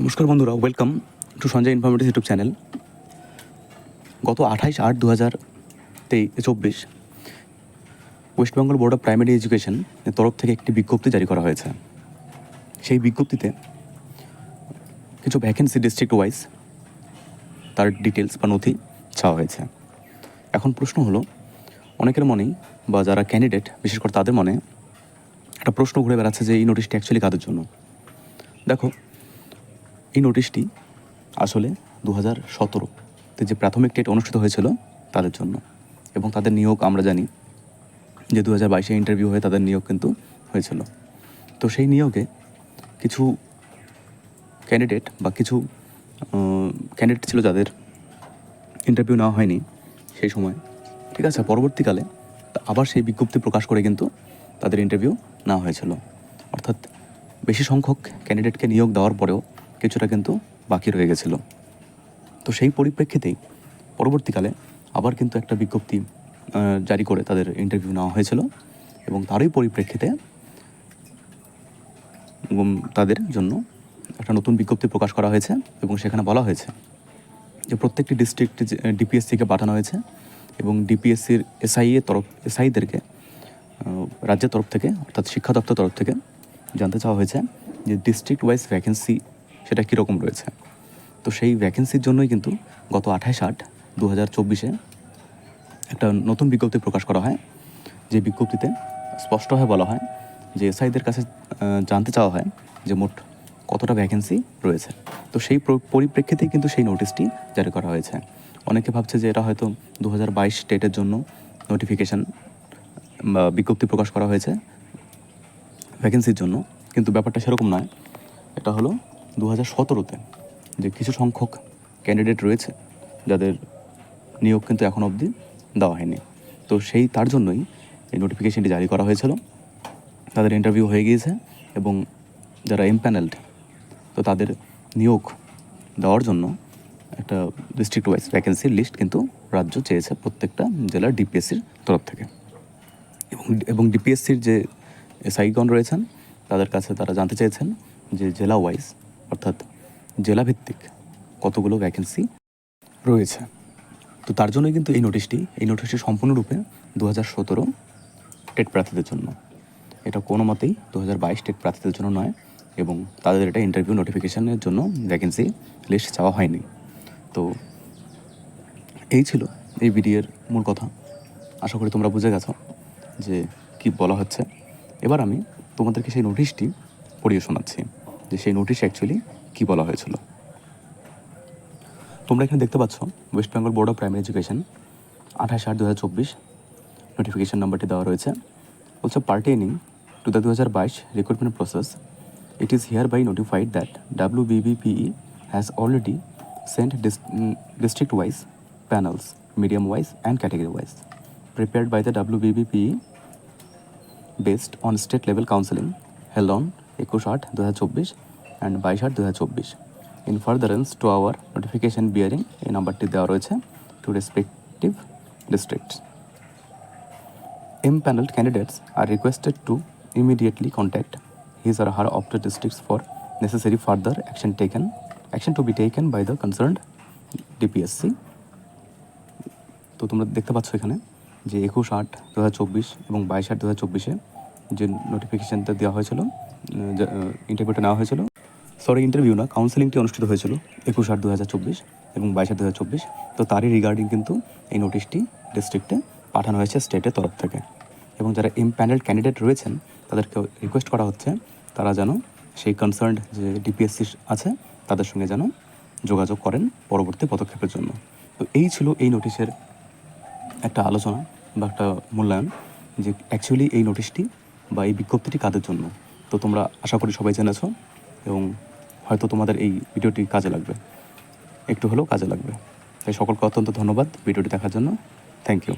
নমস্কার বন্ধুরা welcome to Sanjay informative YouTube channel গত আঠাইশ আট দু হাজার চব্বিশ West Bengal Board of Primary এডুকেশনের তরফ থেকে একটি বিজ্ঞপ্তি জারি করা হয়েছে। সেই বিজ্ঞপ্তিতে কিছু ভ্যাকেন্সি ডিস্ট্রিক্ট ওয়াইজ তার ডিটেলস বা নথি চাওয়া হয়েছে। এখন প্রশ্ন হলো, অনেকের মনেই বা যারা ক্যান্ডিডেট বিশেষ করে তাদের মনে একটা প্রশ্ন ঘুরে বেড়াচ্ছে যে এই নোটিশটি অ্যাকচুয়ালি কাদের জন্য? দেখো এই নোটিশটি আসলে দু হাজার সতেরোতে যে প্রাথমিক টেট অনুষ্ঠিত হয়েছিল তাদের জন্য। এবং তাদের নিয়োগ আমরা জানি যে দু হাজার বাইশে ইন্টারভিউ হয়ে তাদের নিয়োগ কিন্তু হয়েছিল। তো সেই নিয়োগে কিছু ক্যান্ডিডেট বা কিছু ক্যান্ডিডেট ছিল যাদের ইন্টারভিউ নেওয়া হয়নি সেই সময়। ঠিক আছে, পরবর্তীকালে আবার সেই বিজ্ঞপ্তি প্রকাশ করে কিন্তু তাদের ইন্টারভিউ নেওয়া হয়েছিল। অর্থাৎ বেশি সংখ্যক ক্যান্ডিডেটকে নিয়োগ দেওয়ার পরেও কিছুটা কিন্তু বাকি রয়ে গেছিল। তো সেই পরিপ্রেক্ষিতেই পরবর্তীকালে আবার কিন্তু একটা বিজ্ঞপ্তি জারি করে তাদের ইন্টারভিউ নেওয়া হয়েছিল এবং তারই পরিপ্রেক্ষিতে তাদের জন্য একটা নতুন বিজ্ঞপ্তি প্রকাশ করা হয়েছে এবং সেখানে বলা হয়েছে যে প্রত্যেকটি ডিস্ট্রিক্ট ডিপিএসসিকে পাঠানো হয়েছে এবং ডিপিএসসির এসআই এর তরফ এসআইদেরকে রাজ্যের তরফ থেকে, অর্থাৎ শিক্ষা দপ্তর তরফ থেকে জানতে চাওয়া হয়েছে যে ডিস্ট্রিক্ট ওয়াইজ ভ্যাকেন্সি সেটা কীরকম রয়েছে? তো সেই ভ্যাকেন্সির জন্যই কিন্তু গত আঠাশ আট দু হাজার চব্বিশে একটা নতুন বিজ্ঞপ্তি প্রকাশ করা হয়। যে বিজ্ঞপ্তিতে স্পষ্টভাবে বলা হয় যে এসআইদের কাছে জানতে চাওয়া হয় যে মোট কতটা ভ্যাকেন্সি রয়েছে। তো সেই পরিপ্রেক্ষিতেই কিন্তু সেই নোটিশটি জারি করা হয়েছে। অনেকে ভাবছে যে এটা হয়তো দু হাজার বাইশ স্টেটের জন্য নোটিফিকেশান বা বিজ্ঞপ্তি প্রকাশ করা হয়েছে ভ্যাকেন্সির জন্য। কিন্তু ব্যাপারটা সেরকম নয়। এটা হলো দু হাজার সতেরোতে যে কিছু সংখ্যক ক্যান্ডিডেট রয়েছে, যাদের নিয়োগ কিন্তু এখন অবধি দেওয়া হয়নি। তো সেই, তার জন্যই এই নোটিফিকেশনটি জারি করা হয়েছিল। তাদের ইন্টারভিউ হয়ে গিয়েছে এবং যারা এমপ্যানেলড তো তাদের নিয়োগ দেওয়ার জন্য একটা ডিস্ট্রিক্ট ওয়াইজ ভ্যাকেন্সির লিস্ট কিন্তু রাজ্য চেয়েছে প্রত্যেকটা জেলার ডিপিএসসির তরফ থেকে। এবং এবং ডিপিএসসির যে এসআইগণ রয়েছেন, তাদের কাছে তারা জানতে চেয়েছেন যে জেলা ওয়াইজ অর্থাৎ জেলাভিত্তিক কতগুলো ভ্যাকেন্সি রয়েছে। তো তার জন্যই কিন্তু এই নোটিশটি এই নোটিশটি সম্পূর্ণরূপে দু হাজার সতেরো টেট প্রার্থীদের জন্য। এটা কোনো মতেই দু হাজার বাইশ টেট প্রার্থীদের জন্য নয় এবং তাদের এটা ইন্টারভিউ নোটিফিকেশনের জন্য ভ্যাকেন্সি লিস্ট চাওয়া হয়নি। তো এই ছিল এই ভিডিওর মূল কথা। আশা করি তোমরা বুঝে গেছো যে কি বলা হচ্ছে। এবার আমি তোমাদেরকে সেই নোটিশটি পড়িয়ে শোনাচ্ছি। যে সেই নোটিশ অ্যাকচুয়ালি কি বলা হয়েছিল? তোমরা এখানে দেখতে পাচ্ছ West Bengal Board of Primary Education আঠাশ আট দু হাজার চব্বিশ নোটিফিকেশন নাম্বারটি দেওয়া রয়েছে। বলছে পার্টেনিং টু দ্য দু হাজার বাইশ recruitment process it is hereby notified that W BBPE has already sent district district wise panels medium wise and category wise prepared by the WBBPE based on state level counseling held on একুশ আট দু হাজার চব্বিশ and বাইশ আট দু হাজার চব্বিশ. In furtherance to our notification bearing এই নাম্বারটি দেওয়া রয়েছে to respective districts Impaneled candidates are requested to immediately contact his or her opted districts for necessary further action taken, action to be taken by the concerned DPSC তো তোমরা দেখতে পাচ্ছ এখানে যে একুশ আট দু হাজার চব্বিশ এবং বাইশ আট দু হাজার চব্বিশে যে নোটিফিকেশানটা দেওয়া হয়েছিল ইন্টারভিউটা নেওয়া হয়েছিল। সরি ইন্টারভিউ না কাউন্সেলিংটি অনুষ্ঠিত হয়েছিল একুশ আট দু হাজার চব্বিশ এবং বাইশ আট দু হাজার চব্বিশ। তো তারই রিগার্ডিং কিন্তু এই নোটিশটি ডিস্ট্রিক্টে পাঠানো হয়েছে স্টেটের তরফ থেকে। এবং যারা ইমপ্যানেল ক্যান্ডিডেট রয়েছেন তাদেরকে রিকোয়েস্ট করা হচ্ছে, তারা যেন সেই কনসার্নড যে ডিপিএসসি আছে, তাদের সঙ্গে যেন যোগাযোগ করেন পরবর্তী পদক্ষেপের জন্য। তো এই ছিল এই নোটিশের একটা আলোচনা বা একটা মূল্যায়ন যে অ্যাকচুয়ালি এই নোটিশটি বা এই বিজ্ঞপ্তিটি কাদের জন্য। তো তোমরা আশা করি সবাই জেনেছ এবং হয়তো তোমাদের এই ভিডিওটি কাজে লাগবে। একটু হলেও কাজে লাগবে। তাই সকলকে অত্যন্ত ধন্যবাদ ভিডিওটি দেখার জন্য। Thank you